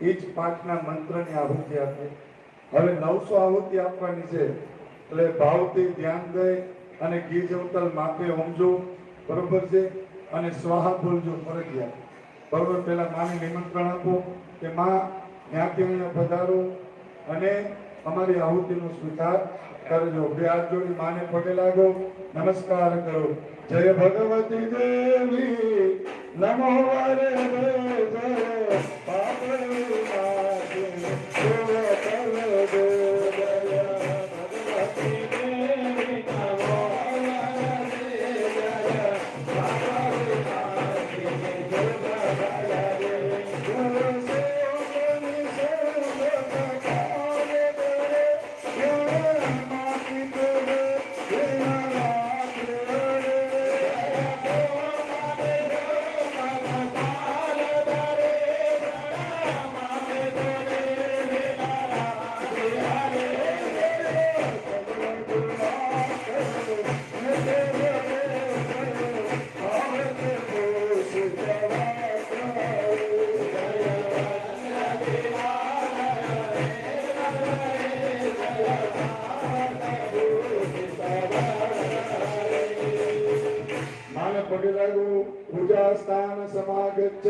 એ જ પાઠના મંત્રની આહુતિ આપીએ હવે નવસો આહુતિ આપવાની છે. એટલે ભાવથી ધ્યાન દે અને ઘી જવતલ માપે હોમજો. બરોબર છે? અને સ્વાહા બોલજો ફરજિયાત. બરોબર? પહેલાં માને નિમંત્રણ આપો કે માં ત્યાંથી અહીંયા પધારો અને અમારી આહુતિનો સ્વીકાર કરજો. બે હાથ જોડી માને પગે લાગો. નમસ્કાર કરો. જય ભગવતી દેવી. નમો વરે માન પગે પૂજા સ્થાન સમાગચ્છ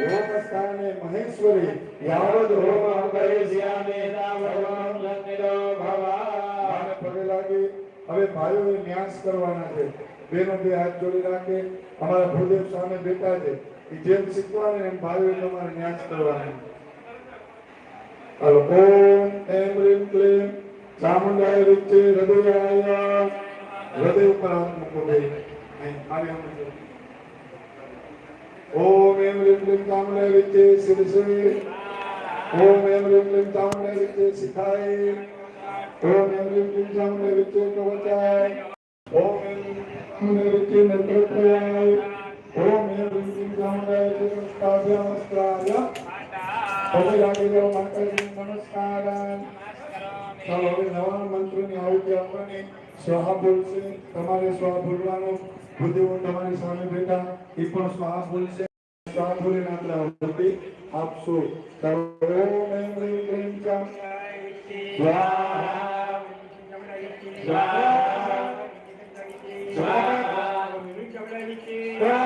હોમ સ્થાને મહેશ્વરી યાવદ હોમ અભયસ્યામે રાવણમ લંગિરો ભવા પગે લાગી હવે ભાઈઓએ ન્યાસ કરવાના છે બેનો બે હાથ જોડી રાખે અમારા ભૂદેવ સામે બેઠા છે કે જેમ શીખવાને એમ ભાઈઓએ તમારે ન્યાસ કરવાના હલો ઓમ એમ રીમ ક્લીમ ચામુંડાય વિચ્ચે હૃદયાય હૃદય ઉપર હાથ મૂકો ओम एम रिम लिम तामले विचे सिरसे ओम एम रिम लिम तामले विचे सिखाए ओम एम रिम लिम तामले विचे कवचाय ओम एम तामले विचे नरकयाय ओम एम रिम लिम तामले विचे नमस्कार नमस्कार ओम रागे नमस्कार नमस्कार ચાલો હવે નવા મંત્રની આહુતિ આપવાની સ્વાહા બોલશે. તમારે સ્વાહા બોલવાનું. બુદ્ધિઓ તમારી સામે બેઠા. એ પણ સ્વાહા બોલશે. સ્વાહા બોલીને આપણે આહુતિ આપશો. ચાલો ઓમ એમ રીમ ક્લીમ ચામ સ્વાહા. સ્વાહા. સ્વાહા. સ્વાહા.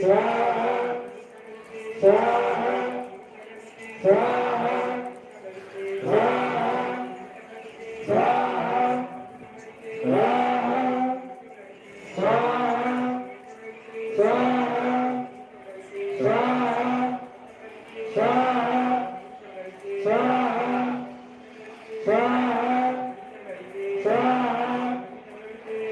స్వాహ స్వాహ స్వాహ